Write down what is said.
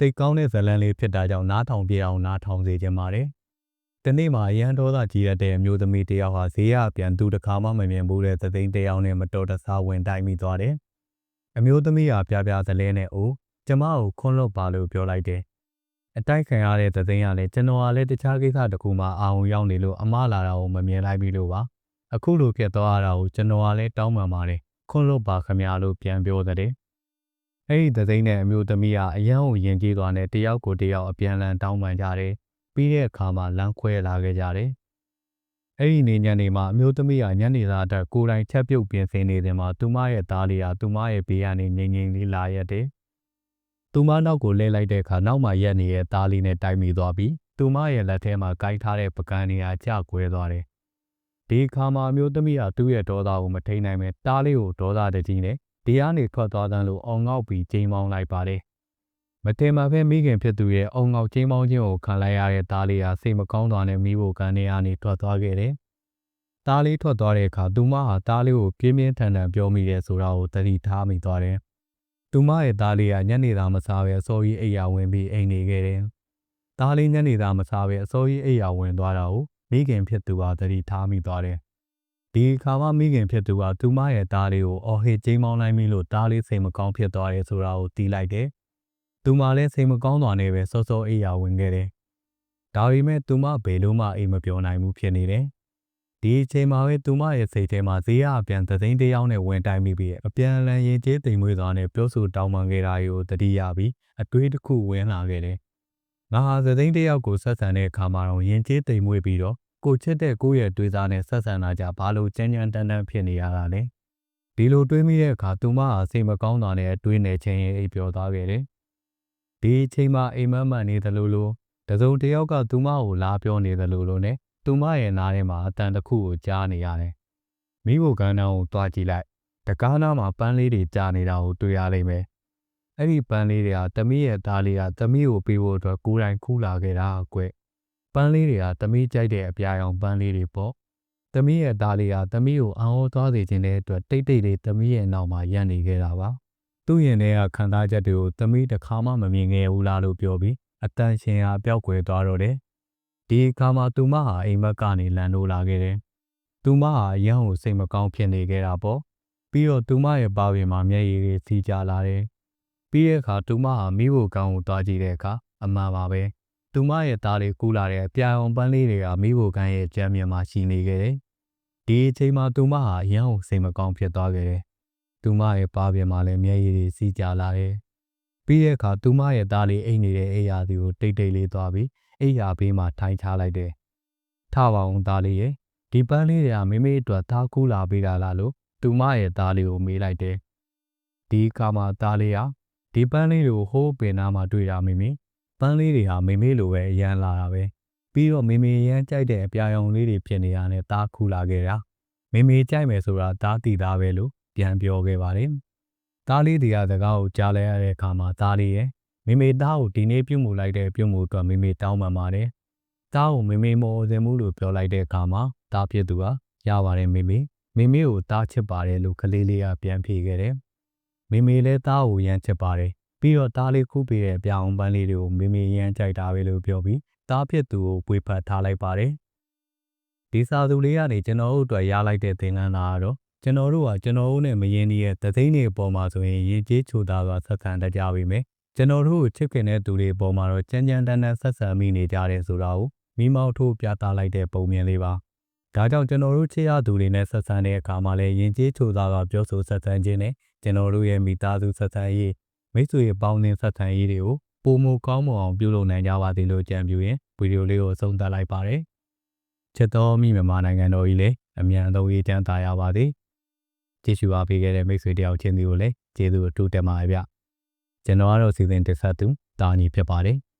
တိတ်ကောင်းတဲ့ဇလန်လေးဖြစ်တာကြောင့်နားထောင်ပြအောင်နားထောင်စေချင်ပါတယ်။ဒီနေ့မှာအရန်ဒေါသကြီးရတဲ့အမျိုးသမီးတယောက်ဟာဈေးရပြန်သူတစ်ခါမှမမြင်ဘူးတဲ့သသိန်းတယောက်နဲ့မတော်တဆဝင်တိုက်မိသွားတယ်။အမျိုးသမီးဟာပြပြသလဲနဲ့အိုးကျမကိုခွန်းလွတ်ပါလို့ပြောလိုက်တယ်။အတိုက်ခံရတဲ့သသိန်းကလည်းကျွန်တော်ကလည်းတခြားကိစ္စတစ်ခုမှအာရုံရောက်နေလို့အမလာတာကိုမမြင်လိုက်ပြီလို့ပါ။အခုလိုဖြစ်သွားတာကိုကျွန်တော်ကလည်းတောင်းပန်ပါတယ်။ခွန်းလွတ်ပါခမလို့ပြန်ပြောတဲ့။ အဲ့ဒီသသိန်းနဲ့အမျိုးသမီးကအရန်ကိုယဉ်ကျေးသွားတဲ့တယောက်ကိုတယောက်အပြန်လန်တောင်းပန်ကြတယ်။ပြီးတဲ့အခါမှာလမ်းခွဲလာခဲ့ကြတယ်။အဲ့ဒီနေညနေမှာအမျိုးသမီးကညနေသားအတွက်ကိုယ်တိုင်ချက်ပြုတ်ပြင်ဆင်နေတဲ့မှာသူမရဲ့သားလေးဟာသူမရဲ့ဘေးကနေငြိမ်ငြိမ်လေးလာရက်တယ်။သူမနောက်ကိုလဲလိုက်တဲ့အခါနောက်မှာရက်နေတဲ့သားလေးနဲ့တိုက်မိသွားပြီးသူမရဲ့လက်ထဲမှာကိုက်ထားတဲ့ပကံနေရာကျကွဲသွားတယ်။ဒီအခါမှာအမျိုးသမီးကသူ့ရဲ့ဒေါသကိုမထိန်နိုင်ပဲတားလေးကိုဒေါသတကြီးနဲ့ ဒီကနေထွက်သွားတဲ့လို့အောင်ငေါက်ပြီးချိန်မောင်းလိုက်ပါတယ်။မတင်မှာပဲမိခင်ဖြစ်သူရဲ့အောင်ငေါက်ချိန်မောင်းခြင်းကိုခံလိုက်ရတဲ့သားလေးဟာစိတ်မကောင်းစွာနဲ့မိဖို့ကန်နေကနေထွက်သွားခဲ့တယ်။သားလေးထွက်သွားတဲ့အခါသူမဟာသားလေးကိုပြင်းပြင်းထန်ထန်ပြောမိတယ်ဆိုတာကိုသတိထားမိသွားတယ်။သူမရဲ့သားလေးကညနေသားမစားပဲအစိုးရအိယာဝင်ပြီးအိမ်နေခဲ့တယ်။သားလေးညနေသားမစားပဲအစိုးရအိယာဝင်သွားတာကိုမိခင်ဖြစ်သူကသတိထားမိသွားတယ် ဒီခါမှမိခင်ဖြစ်သူကသူမရဲ့သားလေးကိုအော်ဟစ်ကျင်းမောင်းလိုက်မိလို့သားလေးစိတ်မကောင်းဖြစ်သွားတယ်ဆိုတာကိုသိလိုက်တယ်။သူမလည်းစိတ်မကောင်းသွားနေပဲစောစောအိယာဝင်ခဲ့တယ်။ဒါပေမဲ့သူမဘယ်လို့မှအိမ်မပြောနိုင်ဘူးဖြစ်နေတယ်။ဒီအချိန်မှာပဲသူမရဲ့စိတ်ထဲမှာဈေးရအပြန်သသိန်းတယောက်နဲ့ဝင်တိုင်မိပြီးအပြန်အလှန်ရင်ကျေးတိမ်မွေးသွားနဲ့ပြောဆိုတောင်းပန်ခဲ့တာကိုတတိယပြီးအတွေးတစ်ခုဝင်လာခဲ့တယ်။ငါဟာသသိန်းတယောက်ကိုဆက်ဆံတဲ့အခါမှာတော့ရင်ကျေးတိမ်မွေးပြီးတော့ ကိုချစ်တဲ့ကိုရဲ့တွေးစားနဲ့ဆက်ဆံတာကြဘာလို့ကြမ်းကြမ်းတမ်းတမ်းဖြစ်နေရတာလဲဒီလိုတွေးမိတဲ့အခါသူမဟာစိတ်မကောင်းတာနဲ့တွေးနေချင်းအိပ်ပျော်သွားခဲ့တယ်ဒီအချိန်မှာအိမ်မက်မှန်နေသလိုလိုတစုံတယောက်ကသူမကိုလာပြောနေသလိုလိုနဲ့သူမရဲ့နားထဲမှာအတန်တစ်ခုကိုကြားနေရတယ်မိဖို့ကန်းတန်းကိုတွားကြည့်လိုက်တကားနားမှာပန်းလေးတွေကြားနေတာကိုတွေ့ရလိမ့်မယ်အဲ့ဒီပန်းလေးတွေကတမီးရဲ့သားလေးကတမီးကိုပေးဖို့အတွက်ကိုယ်တိုင်ခူးလာခဲ့တာကွ ပန်းလေးတွေကသမီးကြိုက်တဲ့အပြာရောင်ပန်းလေးတွေပေါ့သမီးရဲ့သားလေးကသမီးကိုအံ့ဩသွားစေခြင်းတဲ့အတွက်တိတ်တိတ်လေးသမီးရဲ့နောက်မှာရပ်နေခဲ့တာပါသူ့ရင်ထဲကခံစားချက်တွေကိုသမီးတစ်ခါမှမမြင်ခဲ့ဘူးလားလို့ပြောပြီးအတန်ရှင်ဟာပျောက်ကွယ်သွားတော့တယ်ဒီအခါမှာသူမဟာအိမ်မက်ကနေလန်လို့လာခဲ့တယ်သူမဟာအရန်ကိုစိတ်မကောင်းဖြစ်နေခဲ့တာပေါ့ပြီးတော့သူမရဲ့ပါပင်မှာမျက်ရည်တွေစီးကြလာတယ်ပြီးတဲ့အခါသူမဟာမိဖို့ကောင်းကိုသွားကြည့်တဲ့အခါအမှန်ပါပဲ သူမရဲ့သားလေးကူးလာတဲ့အပြာအောင်ပန်းလေးတွေကမိဖို့ကန်းရဲ့ကြမ်းမြင်မှာရှိနေခဲ့တယ်။ဒီအချိန်မှာသူမဟာအရန်ကိုစိတ်မကောင်းဖြစ်သွားခဲ့တယ်။သူမရဲ့ပါပြင်မှာလည်းမျက်ရည်တွေစီးကြလာတယ်။ပြီးတဲ့အခါသူမရဲ့သားလေးအိတ်နေတဲ့အိယာစီကိုတိတ်တိတ်လေးသွားပြီးအိယာဘေးမှာထိုင်ချလိုက်တယ်။ထပါအောင်သားလေးရဲ့ဒီပန်းလေးတွေကမိမိအတွက်သားကူးလာပေးတာလားလို့သူမရဲ့သားလေးကိုမေးလိုက်တယ်။ဒီအခါမှာသားလေးဟာဒီပန်းလေးတွေကိုဟိုးပင်နာမှာတွေ့တာမိမိ ပန်းလေးတွေဟာမေမေလိုပဲအရန်လာတာပဲပြီးတော့မေမေရန်ကြိုက်တဲ့အပြာရောင်လေးတွေဖြစ်နေရတဲ့တားခူလာခဲ့တာမေမေကြိုက်မယ်ဆိုတာတားတီသားပဲလို့ပြန်ပြောခဲ့ပါတယ်တားလေးတွေကစကားကိုကြားလဲရတဲ့အခါမှာတားလေးရဲ့မေမေတားကိုဒီနေ့ပြုတ်မှုလိုက်တဲ့ပြုတ်မှုအတွက်မေမေတောင်းပန်ပါတယ်တားကိုမေမေမော်စင်မှုလို့ပြောလိုက်တဲ့အခါမှာတားဖြစ်သူကရပါတယ်မေမေမေမေကိုတားချစ်ပါတယ်လို့ကလေးလေးကပြန်ဖြေခဲ့တယ်မေမေလည်းတားကိုရမ်းချစ်ပါတယ် ပြီးတော့သားလေးခုပေးတဲ့ပြောင်းပန်းလေးတွေကိုမေမေရမ်းကြိုက်တာပဲလို့ပြောပြီးသားဖြစ်သူကိုပွေဖတ်ထားလိုက်ပါတယ်ဒီစာသူလေးကနေကျွန်တော်တို့အတွက်ရလိုက်တဲ့သင်ခန်းစာကတော့ကျွန်တော်တို့ကကျွန်တော်တို့နဲ့မရင်းနှီးရဲ့တသိန်းတွေအပေါ်မှာဆိုရင်ရင်ကျေးချိုသားစွာဆက်ဆံတတ်ကြပြီမယ်ကျွန်တော်တို့ကိုချစ်ခင်တဲ့သူတွေအပေါ်မှာတော့ကြမ်းကြမ်းတမ်းတမ်းဆက်ဆံမိနေကြတယ်ဆိုတာကိုမိမောက်ထိုးပြသလိုက်တဲ့ပုံမြင်လေးပါဒါကြောင့်ကျွန်တော်တို့ချစ်ရသူတွေနဲ့ဆက်ဆံတဲ့အခါမှာလည်းယဉ်ကျေးချိုသားကပြောဆိုဆက်ဆံခြင်းနဲ့ကျွန်တော်တို့ရဲ့မိသားစုဆက်ဆံရေး မိတ်ဆွေပေါင်းသင်းဆက်ဆံရေးတွေကိုပုံမကောင်းမအောင်ပြုလုပ်နိုင်ကြပါသည်လို့ကြံပြူရင်ဗီဒီယိုလေးကိုဆုံးသတ်လိုက်ပါတယ်။ချက်တော်မိမြန်မာနိုင်ငံတော်ကြီးလည်းအမြန်ဆုံးရေးချမ်းသာရပါသည်။ကြည့်ရှုအားပေးခဲ့တဲ့မိတ်ဆွေတယောက်ချင်းစီကိုလည်းကျေးဇူးအထူးတင်ပါတယ်ဗျ။ကျွန်တော်ကတော့စီစဉ်တက်ဆက်သူတာညီဖြစ်ပါတယ်။